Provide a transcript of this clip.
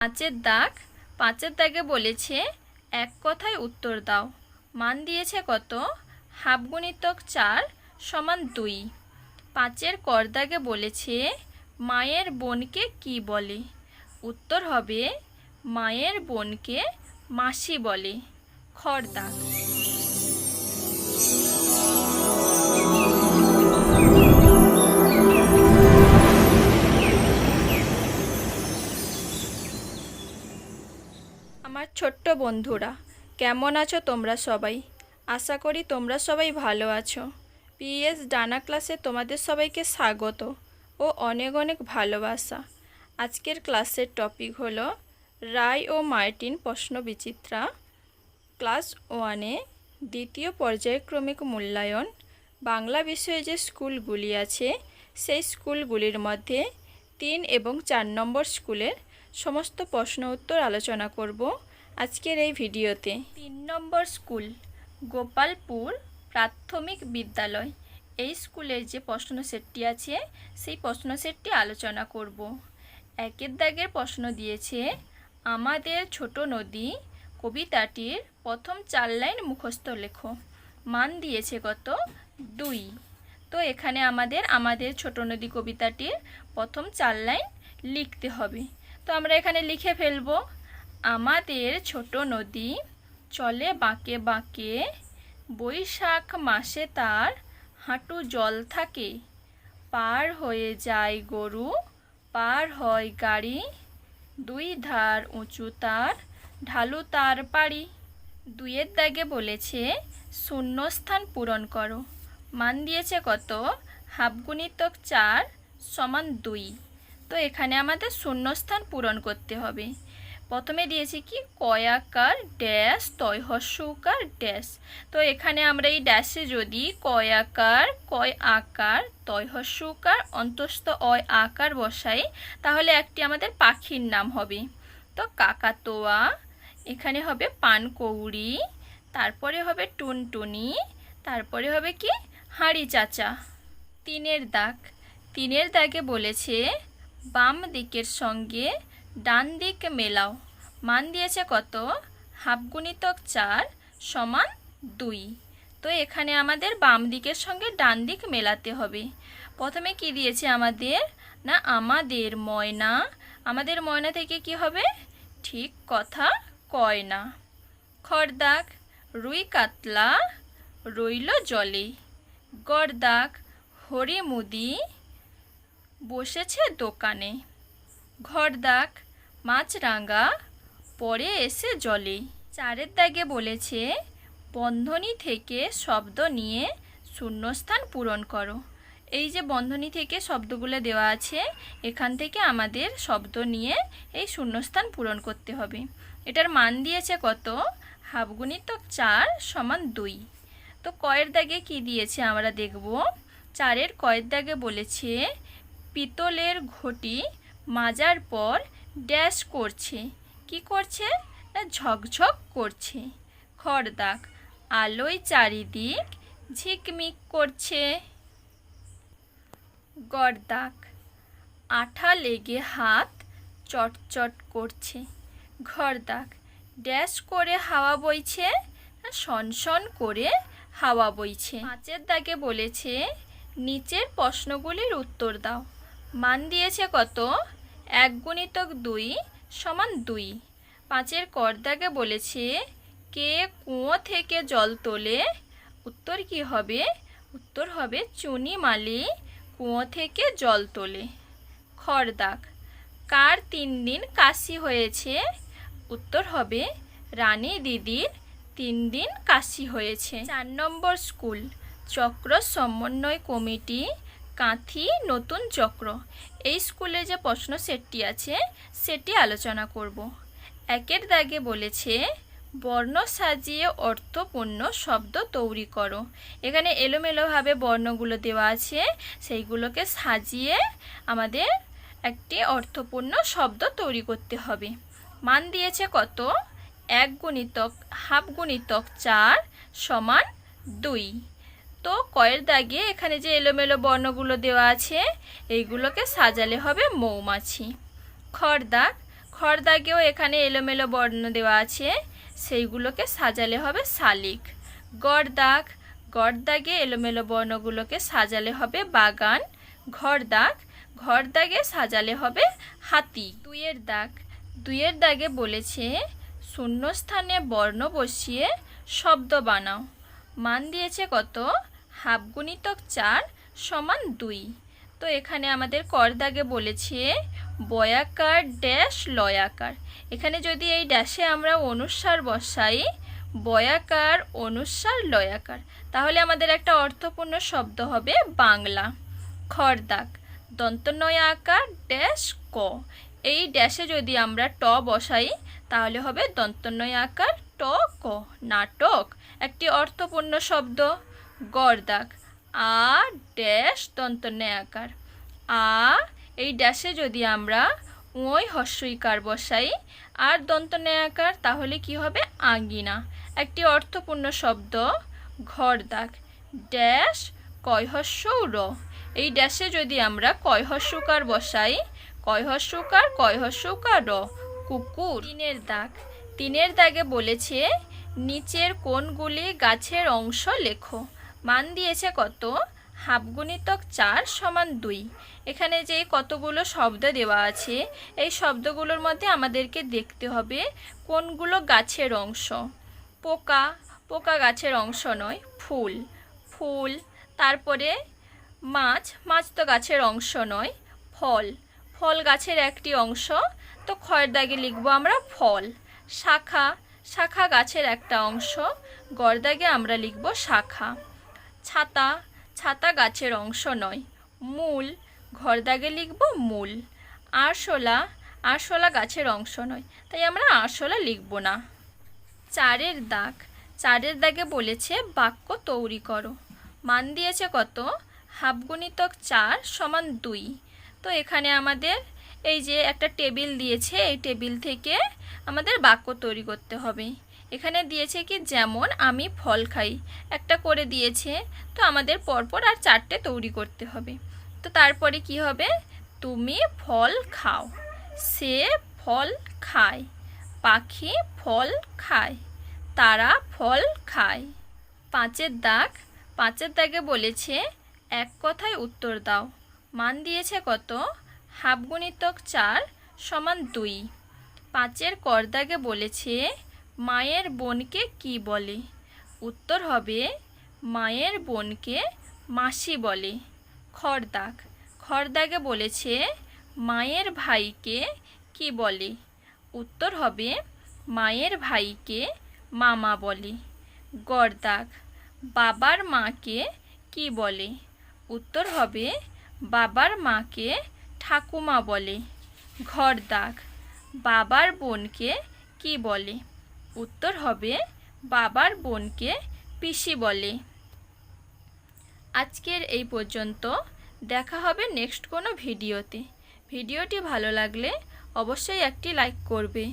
পাঁচের দাগ, পাঁচের দাগে বলেছে, এক কথায় উত্তর দাও। মান দিয়েছে কত? হাফ গুণিতক চার সমান দুই। পাঁচের কর দাগে বলেছে, মায়ের বোনকে কি বলে? উত্তর হবে, মায়ের বোনকে মাসি বলে। খর ছোট্ট বন্ধুরা, কেমন আছো তোমরা সবাই? আশা করি তোমরা সবাই ভালো আছো। পিএস ডানা ক্লাসে তোমাদের সবাইকে স্বাগত ও অনেক অনেক ভালোবাসা। আজকের ক্লাসের টপিক হলো রায় ও মার্টিন প্রশ্ন বিচিত্রা। ক্লাস ওয়ানে দ্বিতীয় পর্যায়ক্রমিক মূল্যায়ন, বাংলা বিষয়ে যে স্কুলগুলি আছে, সেই স্কুলগুলির মধ্যে তিন এবং চার নম্বর স্কুলের সমস্ত প্রশ্ন উত্তর আলোচনা করব। আজকের এই ভিডিওতে তিন নম্বর স্কুল গোপালপুর প্রাথমিক বিদ্যালয়। এই স্কুলের যে প্রশ্ন সেটটি আছে, সেই প্রশ্ন সেটটি আলোচনা করব। একের দাগের প্রশ্ন দিয়েছে, আমাদের ছোট নদী কবিতাটির প্রথম চার লাইন মুখস্থ লেখো। মান দিয়েছে কত? দুই। তো এখানে আমাদের আমাদের ছোট নদী কবিতাটির প্রথম চার লাইন লিখতে হবে। তো আমরা এখানে লিখে ফেলব। আমাদের ছোট নদী চলে বাঁকে বাঁকে। বৈশাখ মাসে তার হাঁটু জল থাকে। পার হয়ে যায় গরু, পার হয় গাড়ি। দুই ধার উঁচু তার, ঢালু তার পাড়ি। দুইয়ের দাগে বলেছে, শূন্যস্থান পূরণ করো। মান দিয়েছে কত? হাফ গুণিতক চার সমান দুই। তো এখানে আমাদের শূন্যস্থান পূরণ করতে হবে। প্রথমে দিয়েছি কি? কয়াকার ড্যাশ তয়হস্যকার ড্যাশ। তো এখানে আমরা এই ড্যাশে যদি কয়াকার কয় আকার তয়হস্যকার অন্তস্থ অয় আকার বসাই, তাহলে একটি আমাদের পাখির নাম হবে। তো কাকাতোয়া, এখানে হবে পানকৌড়ি, তারপরে হবে টুনটুনি, তারপরে হবে কি? হাঁড়ি চাচা। তিনের দাগ। তিনের দাগে বলেছে, বাম দিকের সঙ্গে ডান দিক মেলাও। মান দিয়েছে কত? হাফ গুণিতক চার সমান দুই। তো এখানে আমাদের বাম দিকের সঙ্গে ডান দিক মেলাতে হবে। প্রথমে কি দিয়েছে আমাদের? না, আমাদের ময়না। আমাদের ময়না থেকে কি হবে? ঠিক কথা কয় না। খরদাগ রুই কাতলা, রইল জলে। গড়দাগ, হরিমুদি বসেছে দোকানে। ঘরদাগ মাছরাঙা পরে এসে জলে। চারের দাগে বলেছে, বন্ধনী থেকে শব্দ নিয়ে শূন্যস্থান পূরণ করো। এই যে বন্ধনী থেকে শব্দগুলো দেওয়া আছে, এখান থেকে আমাদের শব্দ নিয়ে এই শূন্যস্থান পূরণ করতে হবে। এটার মান দিয়েছে কত? হাফগুণিতক চার সমান দুই। তো কয়ের দাগে কি দিয়েছে আমরা দেখব। চারের কয়ের দাগে বলেছে, পিতলের ঘটি মাজার পর ড্যাশ করছে। কি করছে? না, ঝকঝক করছে। খড়দাগ, আলোয় চারিদিক ঝিকমিক করছে। গড়দাগ, আঠা লেগে হাত চটচট করছে। ঘরদাগ ড্যাশ করে হাওয়া বইছে। সনসন করে হাওয়া বইছে। পাঁচের দাগে বলেছে, নিচের প্রশ্নগুলির উত্তর দাও। মান দিয়েছে কত? এক গুণিতক দুই সমান দুই। পাঁচের কর দাগে বলেছে, কে কুয়ো থেকে জল তোলে, উত্তর কি হবে? উত্তর হবে চুনি মালি, কুয়ো থেকে জল তোলে। খড়দাগ, কার তিন দিন কাশি হয়েছে? উত্তর হবে রানী দিদির তিন দিন কাশি হয়েছে। চার নম্বর স্কুল, চক্র সমন্বয় কমিটি কাঁথি, নতুন চক্র। এই স্কুলে যে প্রশ্ন সেটটি আছে, সেটি আলোচনা করব। একের দাগে বলেছে, বর্ণ সাজিয়ে অর্থপূর্ণ শব্দ তৈরি করো। এখানে এলোমেলোভাবে বর্ণগুলো দেওয়া আছে। সেইগুলোকে সাজিয়ে আমাদের একটি অর্থপূর্ণ শব্দ তৈরি করতে হবে। মান দিয়েছে কত? এক গুণিতক, হাফ গুণিতক চার সমান দুই। তো কয়ের দাগে এখানে যে এলোমেলো বর্ণগুলো দেওয়া আছে, এইগুলোকে সাজালে হবে মৌমাছি। খড় দাগ খর দাগেও এখানে এলোমেলো বর্ণ দেওয়া আছে, সেইগুলোকে সাজালে হবে শালিক। গড় দাগ গড় দাগে এলোমেলো বর্ণগুলোকে সাজালে হবে বাগান। ঘর দাগ ঘর দাগে সাজালে হবে হাতি। দুইয়ের দাগ। দুইয়ের দাগে বলেছে, শূন্যস্থানে বর্ণ বসিয়ে শব্দ বানাও। মান দিয়েছে কত? হাফ গুণিতক চার সমান দুই। তো এখানে আমাদের কর দাগে বলেছে, বয়াকার ড্যাশ লয়াকার। এখানে যদি এই ড্যাশে আমরা অনুস্বার বসাই, বয়াকার অনুস্বার লয়াকার, তাহলে আমাদের একটা অর্থপূর্ণ শব্দ হবে বাংলা। খরদাক দন্তনয় আকার ড্যাশ ক। এই ড্যাশে যদি আমরা ট বসাই, তাহলে হবে দন্তনয় আকার ট ক, নাটক। একটি অর্থপূর্ণ শব্দ। গরদাক। আ ড্যাশ দন্তনয় আকার আ, এই ড্যাশে যদি আমরা ওই হস্যইকার বসাই, আর দন্তনয় আকার তাহলে কি হবে? আঙ্গিনা। একটি অর্থপূর্ণ শব্দ ঘর দাগ ড্যাশ কয়হস্য র এই ড্যাশে যদি আমরা কয়হস্যকার বসাই কয়হস্যকার কয়হস্যকার র কুকুর। তিনের দাগ। তিনের দাগে বলেছে, নিচের কোনগুলি গাছের অংশ লেখো। মান দিয়েছে কত? হাফ গুণিতক চার সমান দুই। এখানে যে কতগুলো শব্দ দেওয়া আছে, এই শব্দগুলোর মধ্যে আমাদেরকে দেখতে হবে কোনগুলো গাছের অংশ। পোকা পোকা গাছের অংশ নয়, ফুল। ফুল, তারপরে মাছ মাছ তো গাছের অংশ নয়, ফল। ফল গাছের একটি অংশ, তো খয়ের দাগে লিখব আমরা ফল। শাখা শাখা গাছের একটা অংশ গড়দাগে আমরা লিখব শাখা। ছাতা ছাতা গাছের অংশ নয়। মূল ঘর দাগে লিখব মূল। আরশোলা আরশোলা গাছের অংশ নয়। তাই আমরা আরশোলা লিখব না। চারের দাগ। চারের দাগে বলেছে বাক্য তৈরি করো। মান দিয়েছে কত? হাফ গুণিতক চার সমান দুই। তো এখানে আমাদের এই যে একটা টেবিল দিয়েছে, এই টেবিল থেকে আমাদের বাক্য তৈরি করতে হবে। এখানে দিয়েছে কি, যেমন আমি ফল খাই। একটা করে দিয়েছে, তো আমাদের পরপর আর চারটে তৈরি করতে হবে। তো তারপরে কি হবে? তুমি ফল খাও। সে ফল খায়, পাখি ফল খায়, তারা ফল খায়। পাঁচের দাগ, পাঁচের দাগে বলেছে, এক কথায় উত্তর দাও। মান দিয়েছে কত? হাফ গুণিতক চার সমান দুই। পাঁচের কর দাগে বলেছে মায়ের বোনকে কি বলে? উত্তর হবে, মায়ের বোনকে মাসি বলে। খরদাগ খরদাগে বলেছে, মায়ের ভাইকে কি বলে? উত্তর হবে, মায়ের ভাইকে মামা বলে। গরদাগ বাবার মাকে কি বলে? উত্তর হবে, বাবার মাকে ঠাকুমা বলে। ঘর দাগ বাবার বোনকে কি বলে? উত্তর হবে বাবার বোনকে পিসি বলে। আজকের এই পর্যন্ত। দেখা হবে নেক্সট কোনো ভিডিওতে। ভিডিওটি ভালো লাগলে অবশ্যই একটি লাইক করবে।